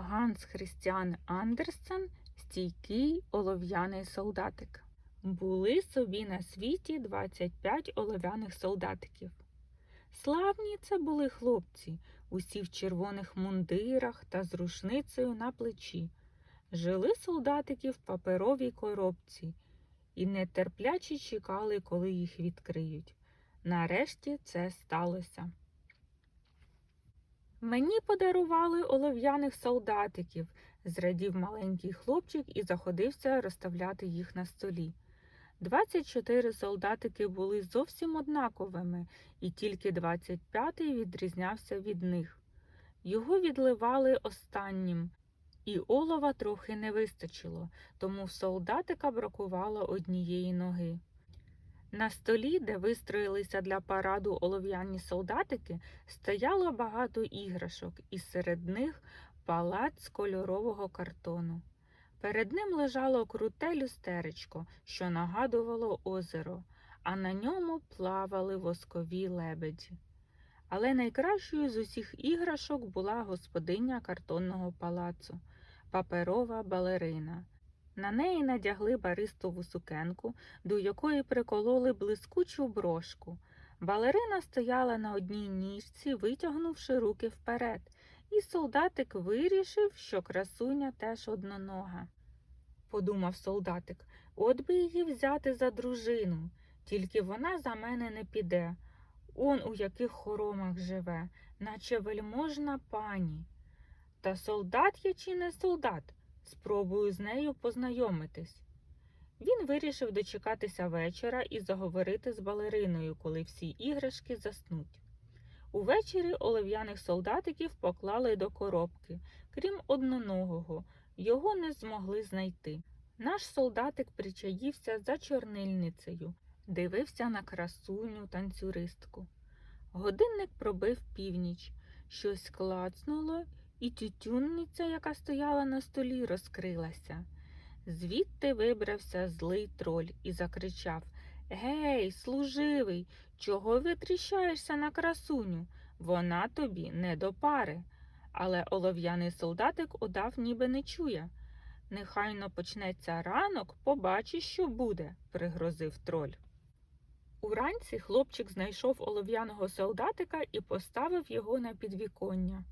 Ганс Христіан Андерсен стійкий олов'яний солдатик. Були собі на світі 25 олов'яних солдатиків. Славні це були хлопці, усі в червоних мундирах та з рушницею на плечі. Жили солдатики в паперовій коробці і нетерпляче чекали, коли їх відкриють. Нарешті це сталося. Мені подарували олов'яних солдатиків, зрадів маленький хлопчик і заходився розставляти їх на столі. 24 солдатики були зовсім однаковими, і тільки 25-й відрізнявся від них. Його відливали останнім, і олова трохи не вистачило, тому в солдатика бракувало однієї ноги. На столі, де вистроїлися для параду олов'яні солдатики, стояло багато іграшок, і серед них палац кольорового картону. Перед ним лежало круте люстеречко, що нагадувало озеро, а на ньому плавали воскові лебеді. Але найкращою з усіх іграшок була господиня картонного палацу паперова балерина. На неї надягли баристову сукенку, до якої прикололи блискучу брошку. Балерина стояла на одній ніжці, витягнувши руки вперед, і солдатик вирішив, що красуня теж однонога. Подумав солдатик, от би її взяти за дружину, тільки вона за мене не піде. Он у яких хоромах живе, наче вельможна пані. Та солдат я чи не солдат? Спробую з нею познайомитись. Він вирішив дочекатися вечора і заговорити з балериною, коли всі іграшки заснуть. Увечері олов'яних солдатиків поклали до коробки, крім одноногого, його не змогли знайти. Наш солдатик причаївся за чорнильницею, дивився на красуню танцюристку. Годинник пробив північ, щось клацнуло, і тютюнниця, яка стояла на столі, розкрилася. Звідти вибрався злий троль і закричав Гей, служивий, чого витріщаєшся на красуню? Вона тобі не до пари. Але олов'яний солдатик удав, ніби не чує. Нехайно почнеться ранок, побачиш, що буде, пригрозив троль. Уранці хлопчик знайшов олов'яного солдатика і поставив його на підвіконня.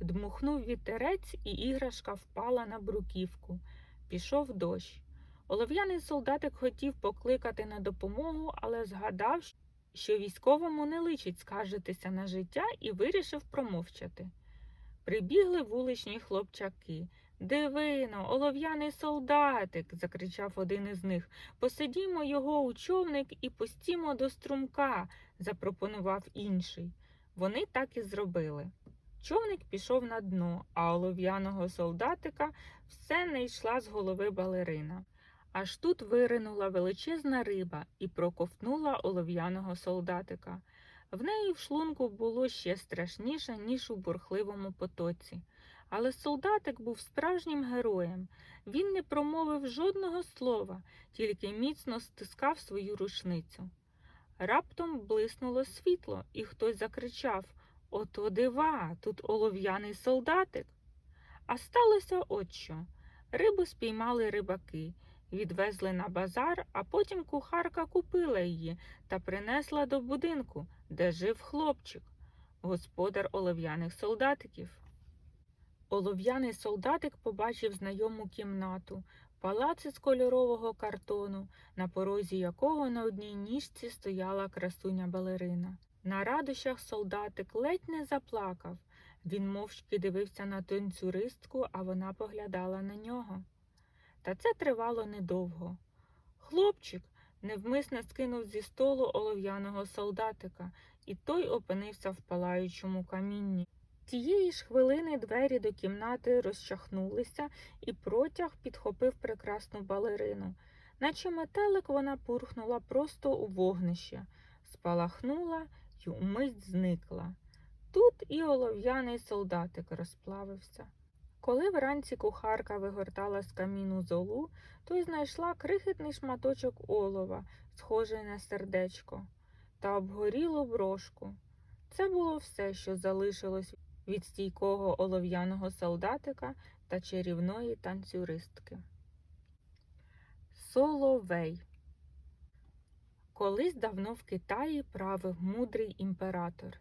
Дмухнув вітерець, і іграшка впала на бруківку. Пішов дощ. Олов'яний солдатик хотів покликати на допомогу, але згадав, що військовому не личить скаржитися на життя, і вирішив промовчати. Прибігли вуличні хлопчаки. Дивино, олов'яний солдатик, закричав один із них. Посидімо його у човник і пустімо до струмка, запропонував інший. Вони так і зробили. Човник пішов на дно, а олов'яного солдатика все не йшла з голови балерина. Аж тут виринула величезна риба і проковтнула олов'яного солдатика. В неї в шлунку було ще страшніше, ніж у бурхливому потоці. Але солдатик був справжнім героєм. Він не промовив жодного слова, тільки міцно стискав свою рушницю. Раптом блиснуло світло, і хтось закричав Ото дива, тут олов'яний солдатик. А сталося от що. Рибу спіймали рибаки, відвезли на базар, а потім кухарка купила її та принесла до будинку, де жив хлопчик, господар олов'яних солдатиків. Олов'яний солдатик побачив знайому кімнату, палац із кольорового картону, на порозі якого на одній ніжці стояла красуня балерина. На радощах солдатик ледь не заплакав. Він мовчки дивився на танцюристку, а вона поглядала на нього. Та це тривало недовго. Хлопчик невмисно скинув зі столу олов'яного солдатика, і той опинився в палаючому камінні. Тієї ж хвилини двері до кімнати розчахнулися, і протяг підхопив прекрасну балерину. Наче метелик вона пурхнула просто у вогнище, спалахнула й умить зникла. Тут і олов'яний солдатик розплавився. Коли вранці кухарка вигортала з каміну золу, то й знайшла крихітний шматочок олова, схожий на сердечко, та обгорілу брошку. Це було все, що залишилось від стійкого олов'яного солдатика та чарівної танцюристки. Соловей Колись давно в Китаї правив мудрий імператор.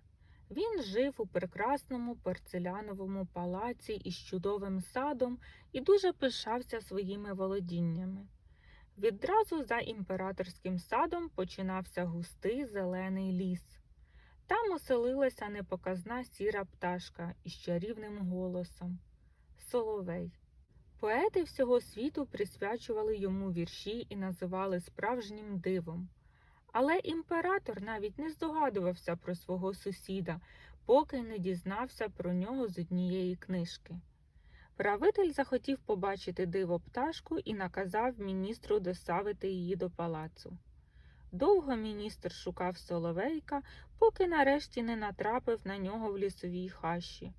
Він жив у прекрасному порцеляновому палаці із чудовим садом і дуже пишався своїми володіннями. Відразу за імператорським садом починався густий зелений ліс. Там оселилася непоказна сіра пташка із чарівним голосом Соловей. Поети всього світу присвячували йому вірші і називали справжнім дивом. Але імператор навіть не здогадувався про свого сусіда, поки не дізнався про нього з однієї книжки. Правитель захотів побачити диво пташку і наказав міністру доставити її до палацу. Довго міністр шукав соловейка, поки нарешті не натрапив на нього в лісовій хащі.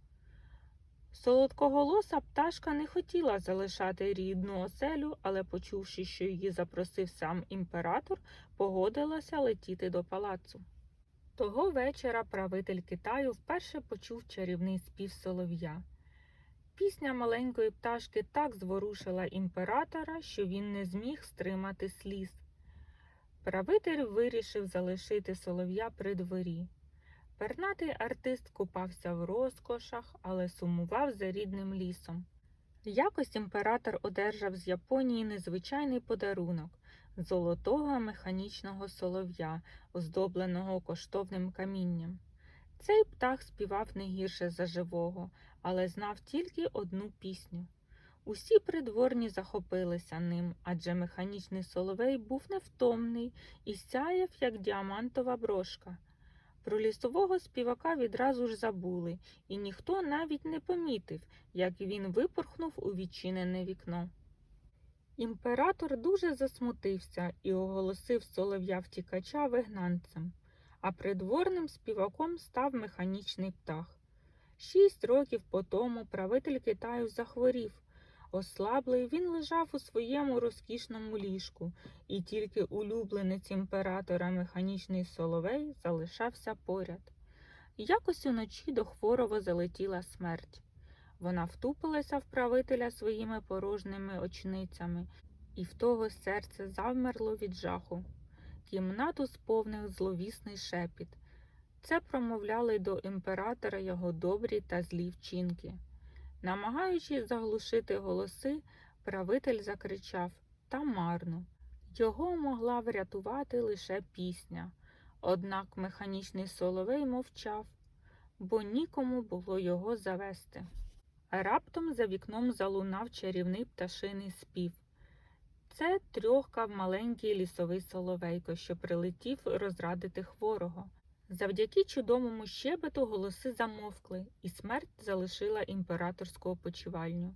Солодкоголоса пташка не хотіла залишати рідну оселю, але, почувши, що її запросив сам імператор, погодилася летіти до палацу. Того вечора правитель Китаю вперше почув чарівний спів солов'я. Пісня маленької пташки так зворушила імператора, що він не зміг стримати сліз. Правитель вирішив залишити солов'я при дворі. Пернатий артист купався в розкошах, але сумував за рідним лісом. Якось імператор одержав з Японії незвичайний подарунок золотого механічного солов'я, оздобленого коштовним камінням. Цей птах співав не гірше за живого, але знав тільки одну пісню. Усі придворні захопилися ним, адже механічний соловей був невтомний і сяяв, як діамантова брошка. Про лісового співака відразу ж забули, і ніхто навіть не помітив, як він випорхнув у відчинене вікно. Імператор дуже засмутився і оголосив солов'я втікача вигнанцем, а придворним співаком став механічний птах. Шість років по тому правитель Китаю захворів. Ослаблий він лежав у своєму розкішному ліжку, і тільки улюбленець імператора механічний соловей залишався поряд. Якось уночі до хворого залетіла смерть. Вона втупилася в правителя своїми порожніми очницями, і в того серце завмерло від жаху. Кімнату сповнив зловісний шепіт. Це промовляли до імператора його добрі та злі вчинки. Намагаючись заглушити голоси, правитель закричав та марно. Його могла врятувати лише пісня. Однак механічний соловей мовчав, бо нікому було його завести. Раптом за вікном залунав чарівний пташиний спів. Це трьохкав маленький лісовий соловейко, що прилетів розрадити хворого. Завдяки чудовому щебету голоси замовкли, і смерть залишила імператорську опочивальню.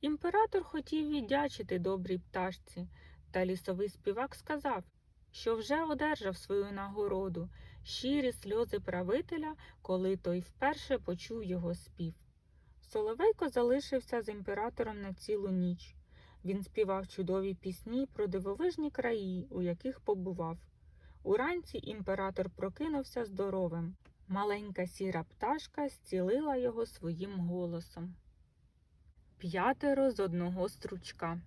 Імператор хотів віддячити добрій пташці, та лісовий співак сказав, що вже одержав свою нагороду, щирі сльози правителя, коли той вперше почув його спів. Соловейко залишився з імператором на цілу ніч. Він співав чудові пісні про дивовижні краї, у яких побував. Уранці імператор прокинувся здоровим. Маленька сіра пташка зцілила його своїм голосом. П'ятеро з одного стручка.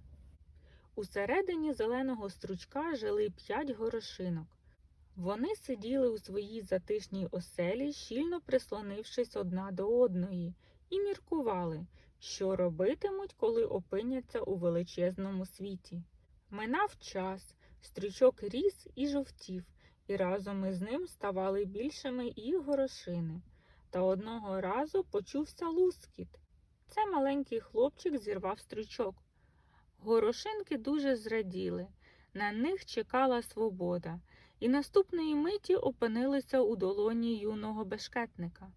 Усередині зеленого стручка жили п'ять горошинок. Вони сиділи у своїй затишній оселі, щільно прислонившись одна до одної, і міркували, що робитимуть, коли опиняться у величезному світі. Минав час, стрючок ріс і жовтів, і разом із ним ставали більшими і горошини. Та одного разу почувся лускіт. Це маленький хлопчик зірвав стрючок. Горошинки дуже зраділи, на них чекала свобода, і наступної миті опинилися у долоні юного бешкетника.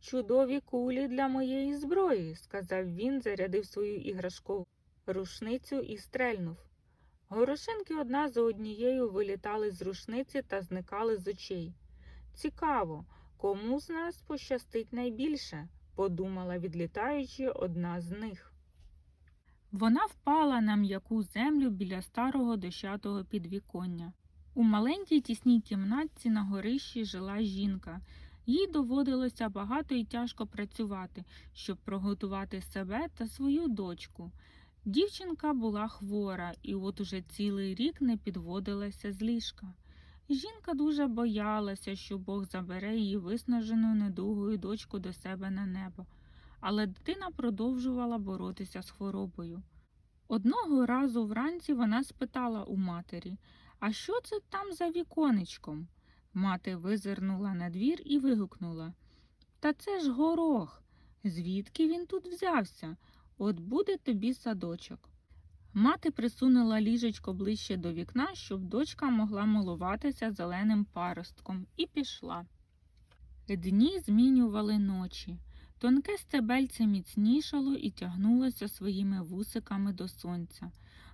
Чудові кулі для моєї зброї, сказав він, зарядив свою іграшкову рушницю і стрельнув. Горошинки одна за однією вилітали з рушниці та зникали з очей. Цікаво, кому з нас пощастить найбільше, подумала, відлітаючи одна з них. Вона впала на м'яку землю біля старого дощатого підвіконня. У маленькій тісній кімнатці на горищі жила жінка. Їй доводилося багато і тяжко працювати, щоб приготувати себе та свою дочку. Дівчинка була хвора і от уже цілий рік не підводилася з ліжка. Жінка дуже боялася, що Бог забере її виснажену недугою дочку до себе на небо, але дитина продовжувала боротися з хворобою. Одного разу вранці вона спитала у матері, а що це там за віконечком? Мати визирнула на двір і вигукнула Та це ж горох. Звідки він тут взявся? От буде тобі садочок. Мати присунула ліжечко ближче до вікна, щоб дочка могла милуватися зеленим паростком, і пішла. Дні змінювали ночі. Тонке стебельце міцнішало і тягнулося своїми вусиками до сонця.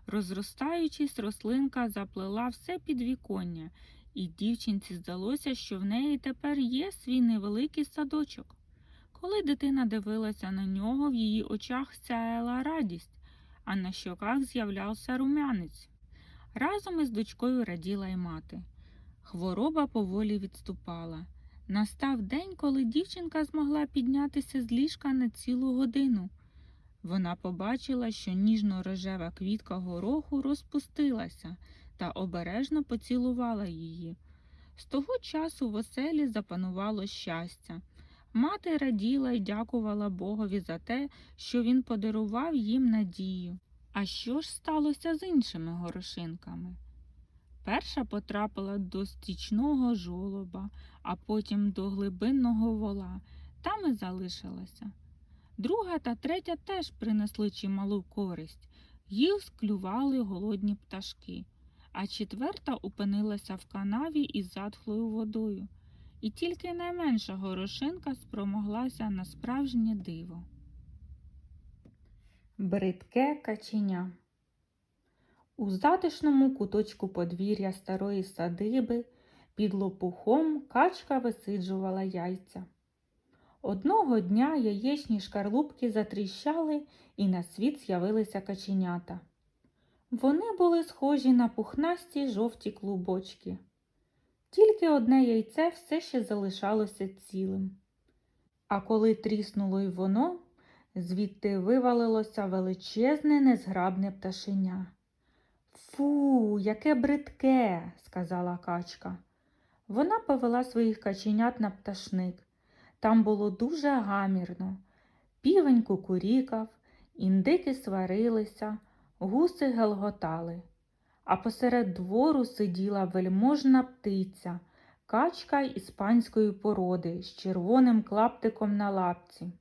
Розростаючись, рослинка заплела все підвіконня, і дівчинці здалося, що в неї тепер є свій невеликий садочок. Коли дитина дивилася на нього, в її очах сяяла радість, а на щоках з'являвся румянець. Разом із дочкою раділа й мати. Хвороба поволі відступала. Настав день, коли дівчинка змогла піднятися з ліжка на цілу годину. Вона побачила, що ніжно-рожева квітка гороху розпустилася та обережно поцілувала її. З того часу в оселі запанувало щастя. Мати раділа й дякувала Богові за те, що він подарував їм надію. А що ж сталося з іншими горошинками? Перша потрапила до стічного жолоба, а потім до глибинного вола, там і залишилася. Друга та третя теж принесли чималу користь, їх склювали голодні пташки, а четверта опинилася в канаві із затхлою водою, і тільки найменша горошинка спромоглася на справжнє диво. Бридке каченя У затишному куточку подвір'я старої садиби під лопухом качка висиджувала яйця. Одного дня яєчні шкарлупки затріщали і на світ з'явилися каченята. Вони були схожі на пухнасті жовті клубочки. Тільки одне яйце все ще залишалося цілим. А коли тріснуло й воно, звідти вивалилося величезне незграбне пташеня. Фу, яке бридке, сказала качка. Вона повела своїх каченят на пташник. Там було дуже гамірно. Півень кукурікав, індики сварилися, гуси гелготали. А посеред двору сиділа вельможна птиця, качка іспанської породи з червоним клаптиком на лапці.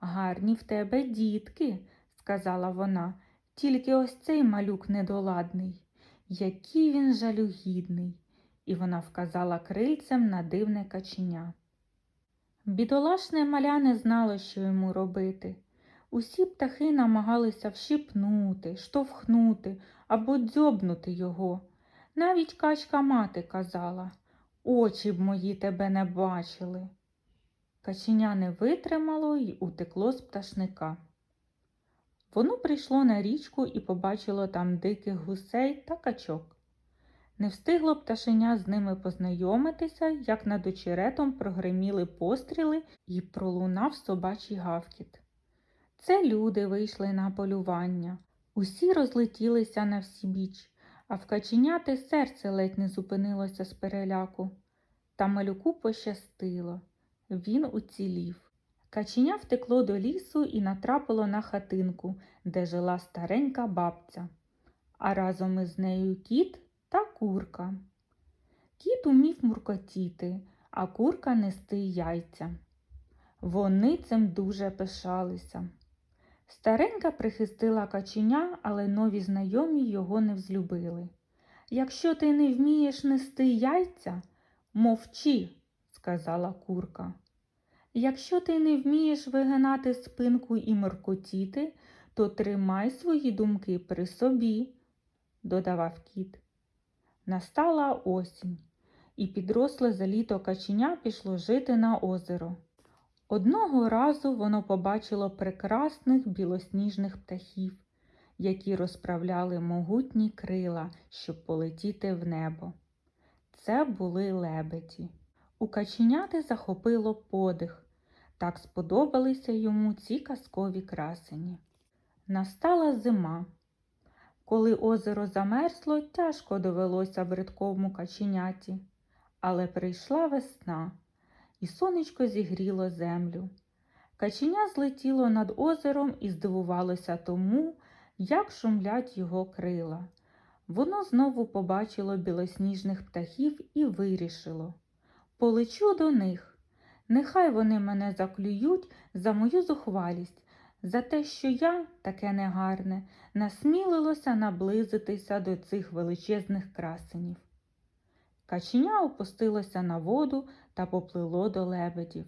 Гарні в тебе дітки, сказала вона, тільки ось цей малюк недоладний. Який він жалюгідний. І вона вказала крильцем на дивне каченя. Бідолашне маля не знало, що йому робити. Усі птахи намагалися вщипнути, штовхнути або дзьобнути його. Навіть качка мати казала очі б мої тебе не бачили. Каченя не витримало й утекло з пташника. Воно прийшло на річку і побачило там диких гусей та качок. Не встигло пташеня з ними познайомитися, як над очеретом прогриміли постріли і пролунав собачий гавкіт. Це люди вийшли на полювання. Усі розлетілися на всі біч, а в серце ледь не зупинилося з переляку. Та малюку пощастило. Він уцілів. Каченя втекло до лісу і натрапило на хатинку, де жила старенька бабця, а разом із нею кіт та курка. Кіт умів муркотіти, а курка нести яйця. Вони цим дуже пишалися. Старенька прихистила каченя, але нові знайомі його не взлюбили. Якщо ти не вмієш нести яйця, мовчи, сказала курка. Якщо ти не вмієш вигинати спинку і моркотіти, то тримай свої думки при собі, додавав кіт. Настала осінь, і підросле за літо каченя пішло жити на озеро. Одного разу воно побачило прекрасних білосніжних птахів, які розправляли могутні крила, щоб полетіти в небо. Це були лебеді. У каченяти захопило подих. Так сподобалися йому ці казкові красені. Настала зима. Коли озеро замерзло, тяжко довелося бридковому каченяті. Але прийшла весна, і сонечко зігріло землю. Каченя злетіло над озером і здивувалося тому, як шумлять його крила. Воно знову побачило білосніжних птахів і вирішило полечу до них. Нехай вони мене заклюють за мою зухвалість, за те, що я, таке негарне, насмілилося наблизитися до цих величезних красенів. Каченя опустилося на воду та поплило до лебедів.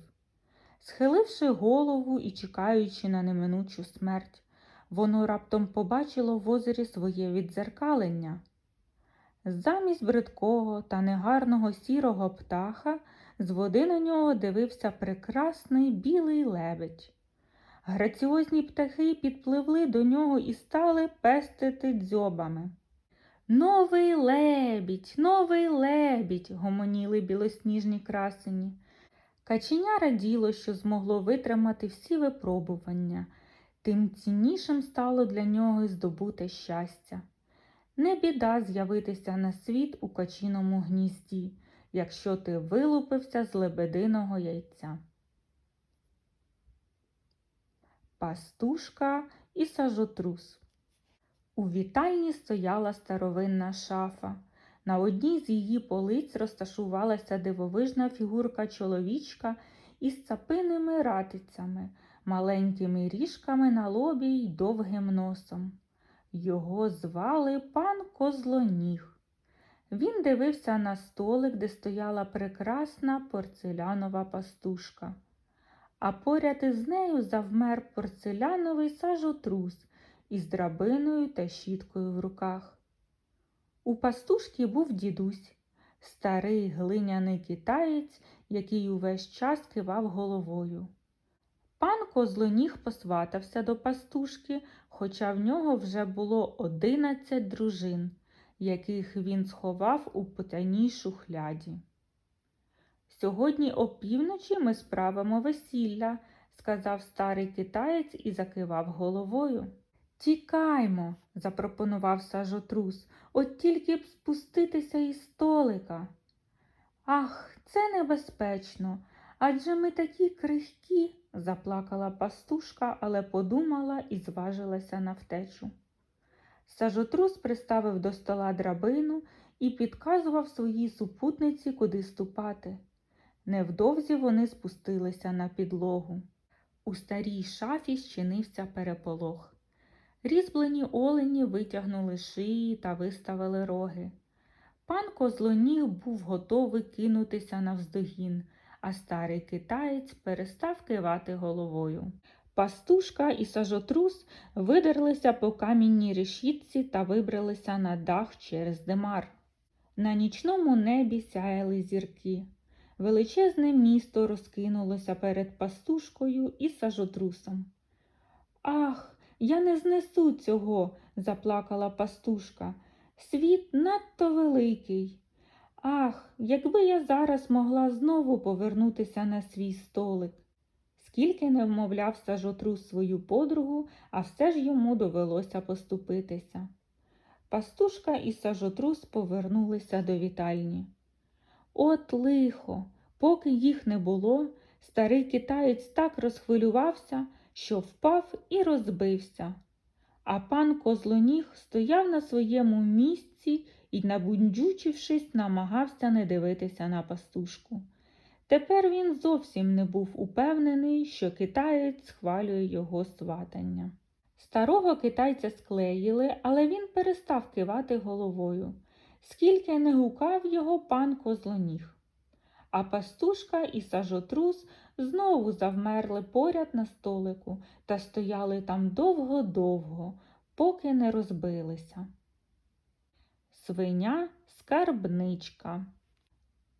Схиливши голову і чекаючи на неминучу смерть, воно раптом побачило в озері своє віддзеркалення. Замість бридкого та негарного сірого птаха з води на нього дивився прекрасний білий лебедь. Граціозні птахи підпливли до нього і стали пестити дзьобами. Новий лебідь, новий лебідь, гомоніли білосніжні красені. Каченя раділо, що змогло витримати всі випробування, тим ціннішим стало для нього здобуте щастя. Не біда з'явитися на світ у качиному гнізді, якщо ти вилупився з лебединого яйця. Пастушка і сажотрус. У вітальні стояла старовинна шафа. На одній з її полиць розташувалася дивовижна фігурка чоловічка із цапиними ратицями, маленькими ріжками на лобі й довгим носом. Його звали пан Козлоніг. Він дивився на столик, де стояла прекрасна порцелянова пастушка, а поряд із нею завмер порцеляновий сажотрус із драбиною та щіткою в руках. У пастушки був дідусь, старий глиняний китаєць, який увесь час кивав головою. Пан Козлоніг посватався до пастушки, хоча в нього вже було одинадцять дружин, яких він сховав у потайній шухляді. Сьогодні опівночі ми справимо весілля, сказав старий китаєць і закивав головою. Тікаймо, запропонував сажотрус, от тільки б спуститися із столика. Ах, це небезпечно. Адже ми такі крихкі, заплакала пастушка, але подумала і зважилася на втечу. Сажотрус приставив до стола драбину і підказував своїй супутниці, куди ступати. Невдовзі вони спустилися на підлогу. У старій шафі щинився переполох. Різьблені олені витягнули шиї та виставили роги. Пан Козлоніг був готовий кинутися навздогін, а старий китаєць перестав кивати головою. Пастушка і сажотрус видерлися по камінній решітці та вибралися на дах через димар. На нічному небі сяяли зірки. Величезне місто розкинулося перед пастушкою і сажотрусом. Ах, я не знесу цього, заплакала пастушка. Світ надто великий. Ах, якби я зараз могла знову повернутися на свій столик. Скільки не вмовляв сажотрус свою подругу, а все ж йому довелося поступитися. Пастушка і сажотрус повернулися до вітальні. От лихо, поки їх не було, старий китаєць так розхвилювався, що впав і розбився. А пан Козлоніг стояв на своєму місці і, набунджучившись, намагався не дивитися на пастушку. Тепер він зовсім не був упевнений, що китаєць схвалює його сватання. Старого китайця склеїли, але він перестав кивати головою, скільки не гукав його пан Козлоніг. А пастушка і сажотрус знову завмерли поряд на столику та стояли там довго-довго, поки не розбилися. Свиня скарбничка.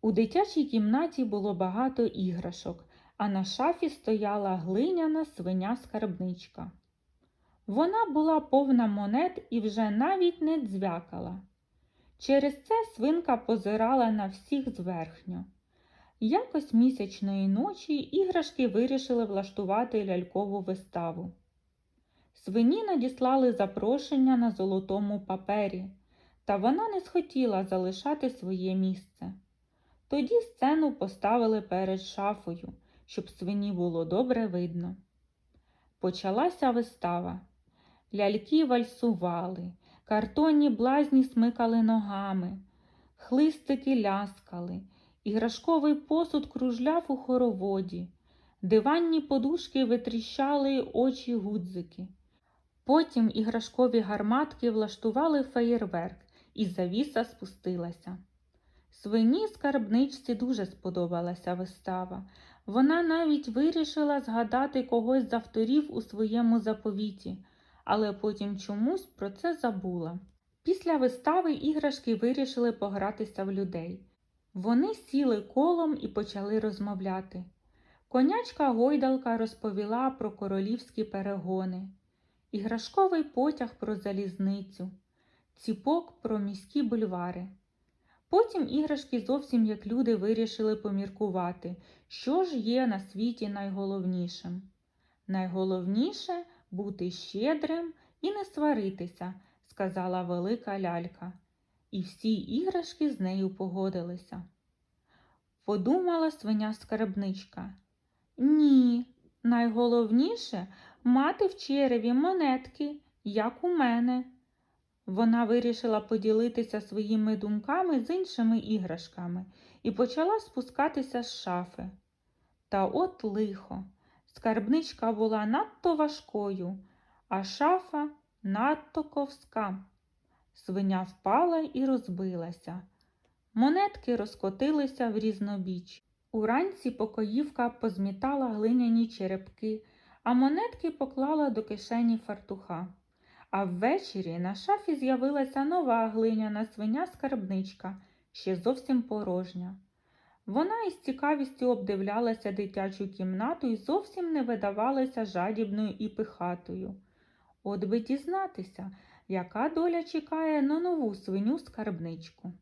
У дитячій кімнаті було багато іграшок, а на шафі стояла глиняна свиня скарбничка. Вона була повна монет і вже навіть не дзвякала. Через це свинка позирала на всіх зверхньо. Якось місячної ночі іграшки вирішили влаштувати лялькову виставу. Свині надіслали запрошення на золотому папері, та вона не схотіла залишати своє місце. Тоді сцену поставили перед шафою, щоб свині було добре видно. Почалася вистава. Ляльки вальсували, картонні блазні смикали ногами, хлистики ляскали, іграшковий посуд кружляв у хороводі, диванні подушки витріщали очі гудзики. Потім іграшкові гарматки влаштували феєрверк, і завіса спустилася. Свині скарбничці дуже сподобалася вистава. Вона навіть вирішила згадати когось з авторів у своєму заповіті, але потім чомусь про це забула. Після вистави іграшки вирішили погратися в людей. Вони сіли колом і почали розмовляти. Конячка гойдалка розповіла про королівські перегони, іграшковий потяг про залізницю, ціпок про міські бульвари. Потім іграшки зовсім як люди вирішили поміркувати, що ж є на світі найголовнішим. Найголовніше бути щедрим і не сваритися, сказала велика лялька, і всі іграшки з нею погодилися. Подумала свиня скарбничка. Ні, найголовніше мати в череві монетки, як у мене. Вона вирішила поділитися своїми думками з іншими іграшками і почала спускатися з шафи. Та от лихо, скарбничка була надто важкою, а шафа надто ковська. Свиня впала і розбилася. Монетки розкотилися в різнобіч. Уранці покоївка позмітала глиняні черепки, а монетки поклала до кишені фартуха. А ввечері на шафі з'явилася нова глиняна свиня скарбничка, ще зовсім порожня. Вона із цікавістю обдивлялася дитячу кімнату і зовсім не видавалася жадібною і пихатою. От би дізнатися, яка доля чекає на нову свиню скарбничку.